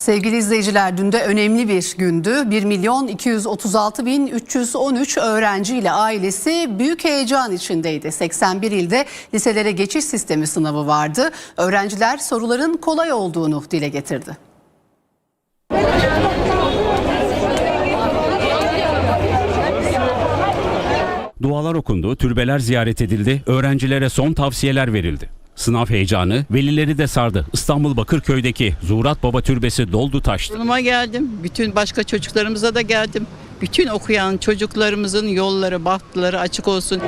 Sevgili izleyiciler dün de önemli bir gündü. 1 milyon 236 bin 313 öğrenci ile ailesi büyük heyecan içindeydi. 81 ilde liselere geçiş sistemi sınavı vardı. Öğrenciler soruların kolay olduğunu dile getirdi. Dualar okundu, türbeler ziyaret edildi, öğrencilere son tavsiyeler verildi. Sınav heyecanı velileri de sardı. İstanbul Bakırköy'deki Zurat Baba Türbesi doldu taştı. Yanıma geldim. Bütün başka çocuklarımıza da geldim. Bütün okuyan çocuklarımızın yolları, bahtları açık olsun.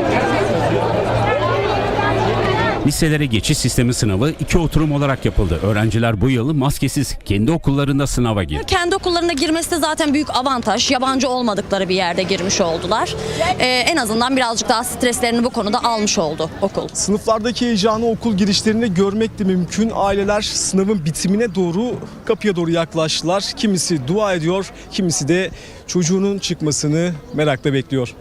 Liselere geçiş sistemi sınavı iki oturum olarak yapıldı. Öğrenciler bu yıl maskesiz kendi okullarında sınava girdi. Kendi okullarına girmesi de zaten büyük avantaj. Yabancı olmadıkları bir yerde girmiş oldular. Ee, en azından birazcık daha streslerini bu konuda almış oldu okul. Sınıflardaki heyecanı okul girişlerinde görmek de mümkün. Aileler sınavın bitimine doğru kapıya doğru yaklaştılar. Kimisi dua ediyor, kimisi de çocuğunun çıkmasını merakla bekliyor.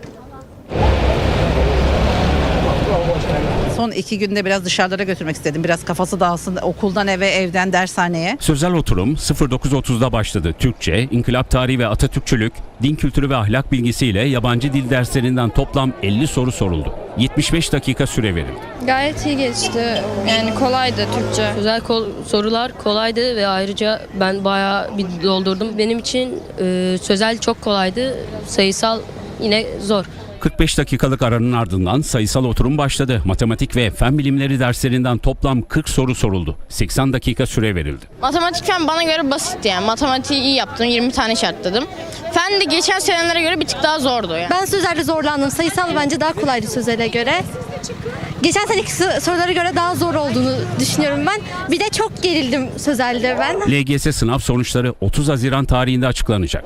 Son iki günde biraz dışarılara götürmek istedim. Biraz kafası dağılsın okuldan eve, evden dershaneye. Sözel oturum 09.30'da başladı. Türkçe, inkılap tarihi ve Atatürkçülük, din kültürü ve ahlak bilgisiyle yabancı dil derslerinden toplam 50 soru soruldu. 75 dakika süre verildi. Gayet iyi geçti. Yani kolaydı Türkçe. Güzel kol- sorular kolaydı ve ayrıca ben bayağı bir doldurdum. Benim için e, sözel çok kolaydı, sayısal yine zor. 45 dakikalık aranın ardından sayısal oturum başladı. Matematik ve fen bilimleri derslerinden toplam 40 soru soruldu. 80 dakika süre verildi. Matematik fen bana göre basitti yani. Matematiği iyi yaptım. 20 tane işaretledim. Fen de geçen senelere göre bir tık daha zordu yani. Ben sözelde zorlandım. Sayısal bence daha kolaydı sözele göre. Geçen seneki so- sorulara göre daha zor olduğunu düşünüyorum ben. Bir de çok gerildim sözelde ben. LGS sınav sonuçları 30 Haziran tarihinde açıklanacak.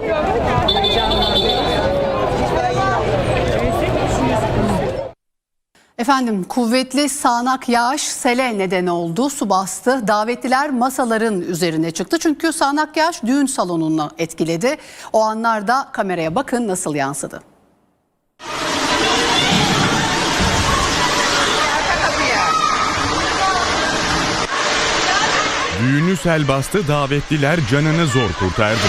Efendim kuvvetli sağanak yağış sele neden oldu. Su bastı. Davetliler masaların üzerine çıktı. Çünkü sağanak yağış düğün salonunu etkiledi. O anlarda kameraya bakın nasıl yansıdı. Düğünü sel bastı, davetliler canını zor kurtardı.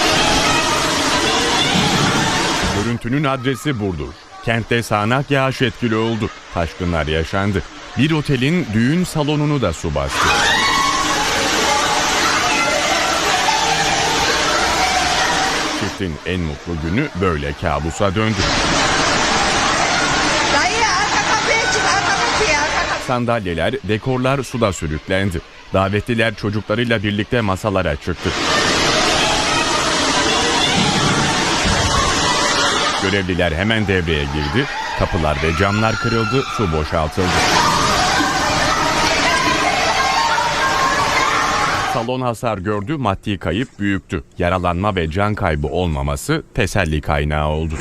Görüntünün adresi Burdur. Kentte sağanak yağış etkili oldu. Taşkınlar yaşandı. Bir otelin düğün salonunu da su bastı. Çiftin en mutlu günü böyle kabusa döndü. Sandalyeler, dekorlar suda sürüklendi. Davetliler çocuklarıyla birlikte masalara çıktı. Görevliler hemen devreye girdi. Kapılar ve camlar kırıldı, su boşaltıldı. Salon hasar gördü, maddi kayıp büyüktü. Yaralanma ve can kaybı olmaması teselli kaynağı oldu.